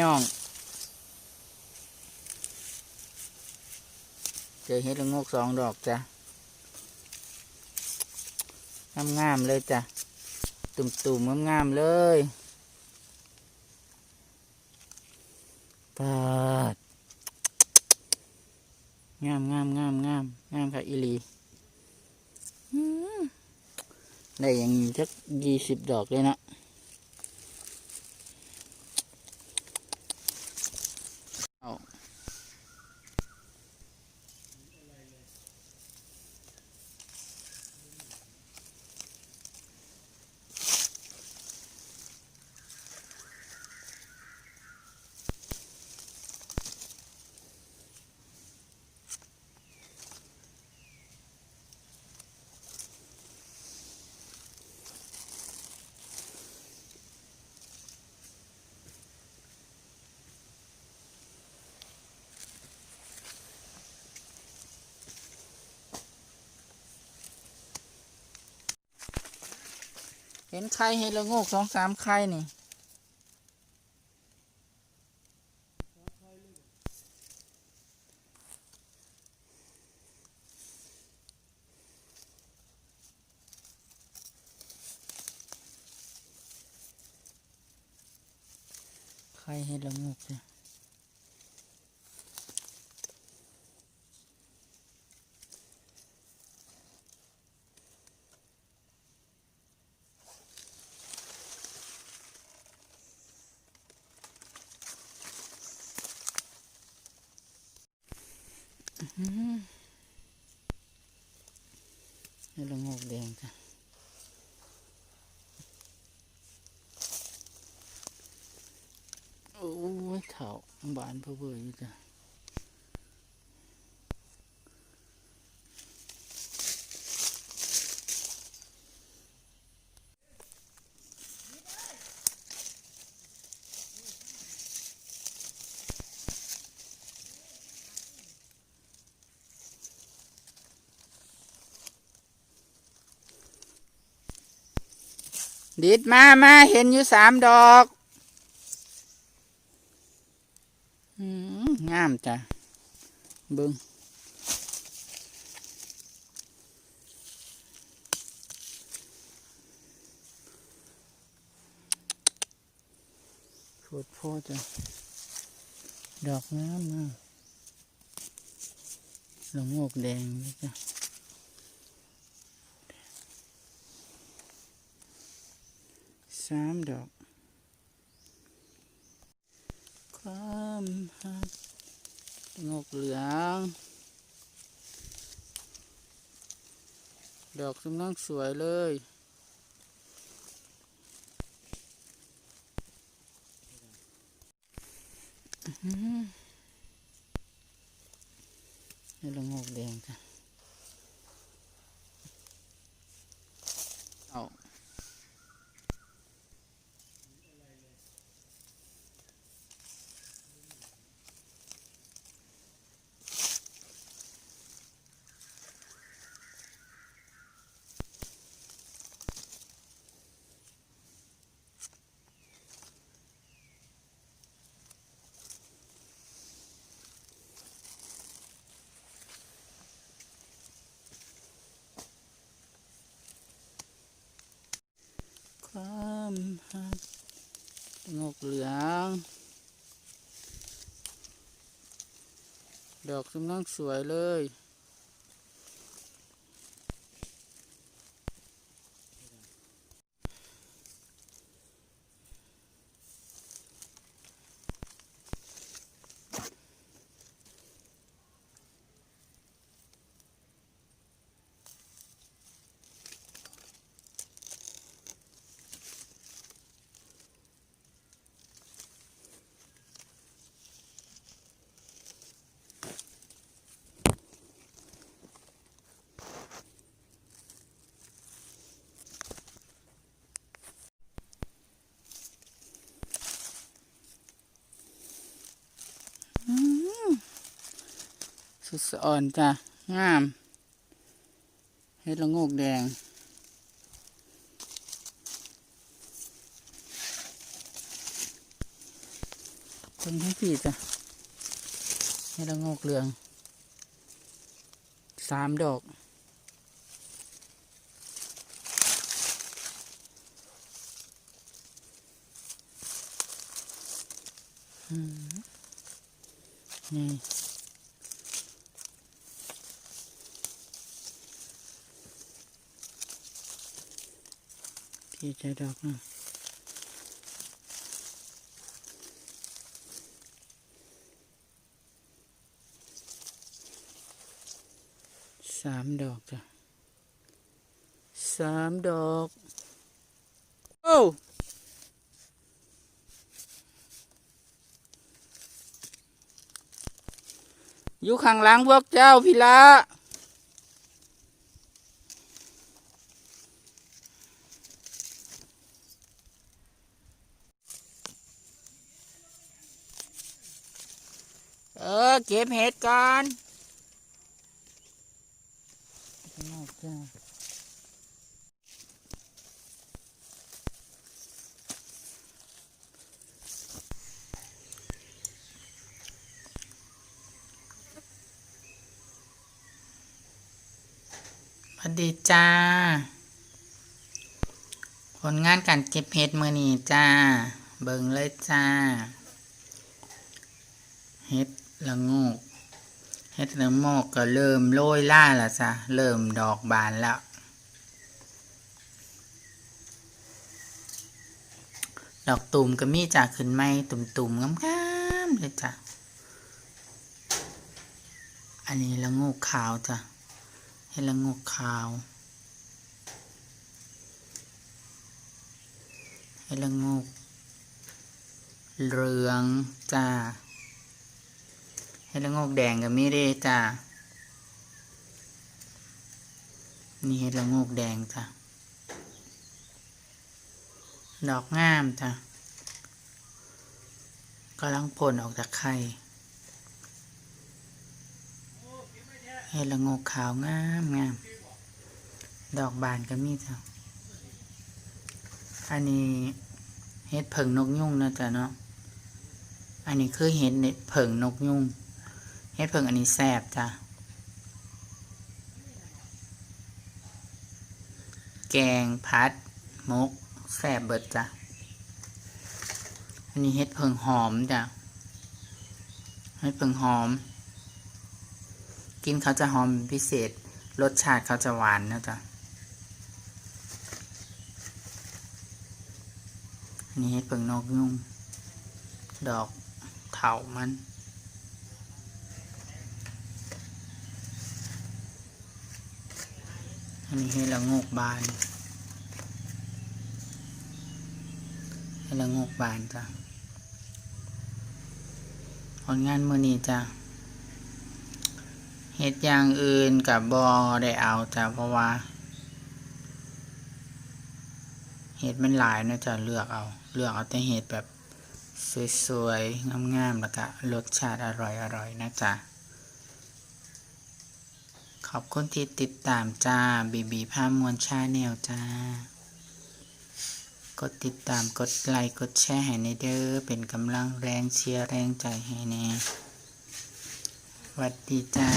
พี่น้องเจอเห็ดละโงกสองดอกจ้ะงามๆเลยจ้ะ ตุ่มๆงามๆเลยปาดงามงามงามงามงามค่ะอีหลีอืมได้อย่างนี้สักยี่สิบดอกเลยเนาะ นไข่เห็ดละโงกสองสามไข่นี่ไข่เห็ดละโงกเนี่ย นี่ละงอกแดงจ้ะโอ้ยเถาบานเพอเบออยู่จ้ะ ดิดมามาเห็นอยู่สามดอกงามจ้ะเบิ้งโคตรพ่อจ้ะดอกงามมากละโงกแดงนี่จ้ะ สามดอก ความหักงกเหลือง ดอกกำลังสวยเลยอื้อหือนี่ละงกแดงจ้ะเอา ความหักงกเหลือง ดอกกำลังสวยเลย สุดสะอ่อนจ้ะงามเฮ็ดละงกแดงตรงทั้งพี่จ้ะให้ละงกเหลืองสามดอกอืมนี่ พี่ใจดอกนะสามดอกจ้ะสามดอก โอ้อยู่ข้างหลังพวกเจ้าพี่ละ เออ เก็บเห็ดก่อนข้างนอดีจ้า ผลงานการเก็บเห็ดมือนี้จ้า เบิ่งเลยจ้า เห็ดละโงกเห็ดละโงกก็เริ่มโรยล่าล้วจ้ะเริ่มดอกบานแล้วดอกตุ่มก็มีจ้ะขึ้นไม้ตุ่มๆงามๆเลยจ้ะ อันนี้ละโงกขาวจ้ะเห็ดละโงกขาวเห็ดละโงกเหลืองจ้า เห็ดละโงกแดงก็มีเดจ้านี่เห็ดละโงกแดงจ้ะดอกงามจ้ะกำลังผลออกจากไข่เห็ดละโงกขาวงามงามดอกบานก็มีจ้ะอันนี้เห็ดเผิงนกยุ่งนะจ๊ะเนาะ อันนี้คือเห็ดเนี่ยเผิงนกยุ่ง เห็ดเผิงอันนี้แซ่บจ้ะ แกงพัดมกแซ่บเบิดจ้ะ อันนี้เห็ดเผิงหอมจ้ะเห็ดเผิงหอม กินเขาจะหอมพิเศษ รสชาติเขาจะหวานนะจ๊ะอันนี้เห็ดเผิงนกยุ่ง ดอกเถามัน อันนี้ให้ละงกบานให้ละงกบานจ้ะผลงานมือนี้จ้ะเห็ดอย่างอื่นกับบอได้เอาจ้ะเพราะว่าเห็ดมันหลายนะจ้ะเลือกเอา เลือกเอาแต่เห็ดแบบสวยๆงามๆแล้วก็รสชาติอร่อยๆนะจ๊ะ ขอบคุณที่ติดตามจ้าบีบีภามวลชาแนลจ้ากดติดตามกดไลค์กดแชร์ให้ในเด้อเป็นกำลังแรงเชียร์แรงใจให้แน่สวัสดีจ้า